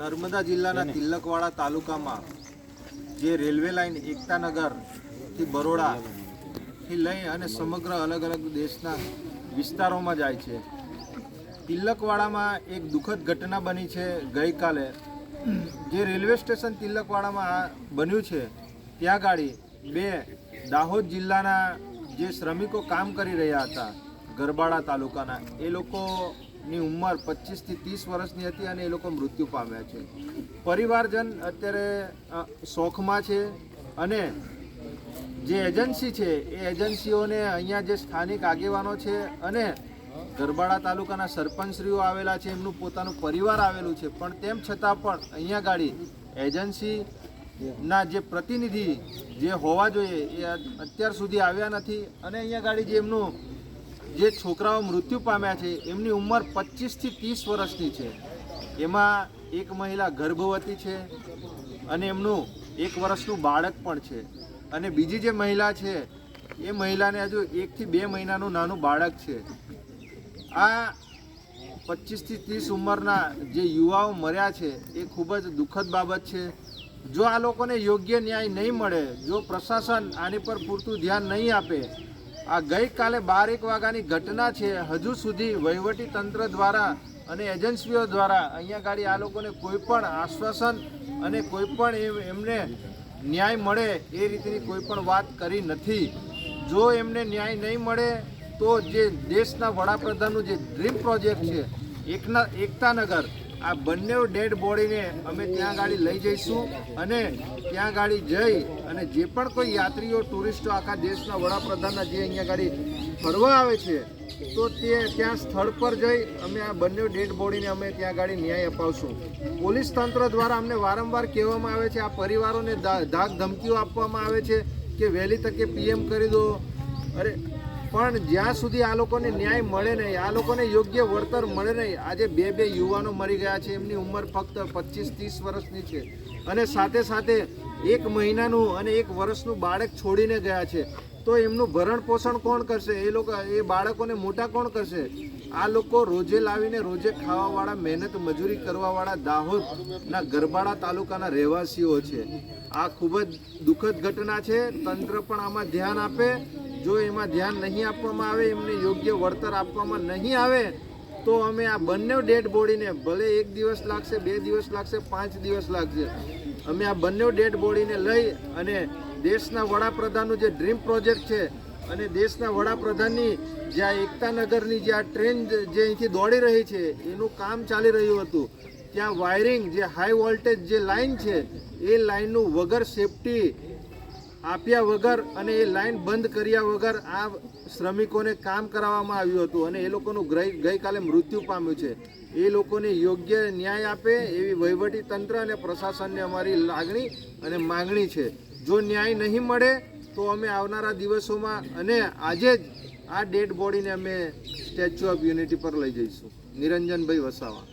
નર્મદા જિલ્લાના તિલકવાડા તાલુકામાં જે રેલવે લાઇન એકતાનગરથી બરોડા થી લઈ અને સમગ્ર અલગ અલગ દેશના વિસ્તારોમાં જાય છે. તિલકવાડામાં એક દુઃખદ ઘટના બની છે ગઈકાલે. જે રેલવે સ્ટેશન તિલકવાડામાં બન્યું છે ત્યાં ગાડી બે દાહોદ જિલ્લાના જે શ્રમિકો કામ કરી રહ્યા હતા ગરબાડા તાલુકાના એ લોકોની ઉંમર પચીસથી ત્રીસ વર્ષની હતી અને એ લોકો મૃત્યુ પામ્યા છે. પરિવારજન અત્યારે શોખમાં છે અને જે એજન્સી છે, એ એજન્સીઓને અહીંયા જે સ્થાનિક આગેવાનો છે અને ગરબાડા તાલુકાના સરપંચશ્રીઓ આવેલા છે, એમનું પોતાનું પરિવાર આવેલું છે, પણ તેમ છતાં પણ અહીંયા ગાડી એજન્સી ના જે પ્રતિનિધિ જે હોવા જોઈએ, એ અત્યાર સુધી આવ્યા નથી અને અહીંયા ગાડી જે એમનું જે છોકરાઓ મૃત્યુ પામ્યા છે, એમની ઉંમર પચીસથી ત્રીસ વર્ષની છે. એમાં એક મહિલા ગર્ભવતી છે અને એમનું એક વર્ષનું બાળક પણ છે. અને બીજી જે મહિલા છે, એ મહિલાને હજુ એકથી બે મહિનાનું નાનું બાળક છે. આ પચીસથી ત્રીસ ઉંમરના જે યુવાઓ મર્યા છે, એ ખૂબ જ દુઃખદ બાબત છે. જો આ લોકોને યોગ્ય ન્યાય નહીં મળે, જો પ્રશાસન આની પર પૂરતું ધ્યાન નહીં આપે આ ગઈકાલે બાર એક વાગ્યાની ઘટના છે. હજુ સુધી વહીવટી તંત્ર દ્વારા અને એજન્સીઓ દ્વારા અહીંયા ગાડી આ લોકોને કોઈ પણ આશ્વાસન અને કોઈ પણ એમને ન્યાય મળે એ રીતની કોઈ પણ વાત કરી નથી. જો એમને ન્યાય નહીં મળે તો જે દેશના વડાપ્રધાનનું જે ડ્રીમ પ્રોજેક્ટ છે, એકના, એકતાનગર આ બંને ડેડ બોડીને અમે ત્યાં ગાડી લઈ જઈશું અને ત્યાં ગાડી જઈ અને જે પણ કોઈ યાત્રીઓ, ટુરિસ્ટો આખા દેશના વડાપ્રધાનના જે અહીંયા ગાડી ફરવા આવે છે, તો તે ત્યાં સ્થળ પર જઈ અમે આ બંને ડેડ બોડીને અમે ત્યાં ગાડી ન્યાય અપાવશું. પોલીસ તંત્ર દ્વારા અમને વારંવાર કહેવામાં આવે છે, આ પરિવારોને ધાક ધમકીઓ આપવામાં આવે છે કે વહેલી તકે પીએમ કરી દો. અરે પણ જ્યાં સુધી આ લોકોને ન્યાય મળે નહીં, આ લોકોને યોગ્ય વળતર મળે નહીં, આજે બે બે યુવાનો મરી ગયા છે, એમની ઉંમર ફક્ત પચીસ ત્રીસ વર્ષની છે. અને સાથે સાથે એક મહિનાનું અને એક વર્ષનું બાળક છોડીને ગયા છે. તો એમનું ભરણ પોષણ કોણ કરશે? એ લોકો, એ બાળકોને મોટા કોણ કરશે? આ લોકો રોજે લાવીને રોજે ખાવાવાળા, મહેનત મજૂરી કરવાવાળા દાહોદના ગરબાડા તાલુકાના રહેવાસીઓ છે. આ ખૂબ જ દુઃખદ ઘટના છે. તંત્ર પણ આમાં ધ્યાન આપે. જો એમાં ધ્યાન નહીં આપવામાં આવે, એમને યોગ્ય વળતર આપવામાં નહીં આવે, તો અમે આ બંને ડેડ બોડીને ભલે એક દિવસ લાગશે, બે દિવસ લાગશે, પાંચ દિવસ લાગશે, અમે આ બંને ડેડ બોડીને લઈ અને દેશના વડાપ્રધાનનું જે ડ્રીમ પ્રોજેક્ટ છે અને દેશના વડાપ્રધાનની જે આ એકતાનગરની જે આ ટ્રેન જે અહીંથી દોડી રહી છે, એનું કામ ચાલી રહ્યું હતું. ત્યાં વાયરિંગ, જે હાઈ વોલ્ટેજ જે લાઇન છે, એ લાઇનનું વગર સેફટી આપ્યા વગર અને એ લાઈન બંધ કર્યા વગર આ શ્રમિકોને કામ કરાવવામાં આવ્યું હતું અને એ લોકોનું ગઈ ગઈકાલે મૃત્યુ પામ્યું છે. એ લોકોને યોગ્ય ન્યાય આપે એવી વહીવટી તંત્ર અને પ્રશાસનને અમારી લાગણી અને માગણી છે. જો ન્યાય નહીં મળે તો અમે આવનારા દિવસોમાં અને આજે જ આ ડેડ બોડીને અમે સ્ટેચ્યુ ઓફ યુનિટી પર લઈ જઈશું. નિરંજનભાઈ વસાવા.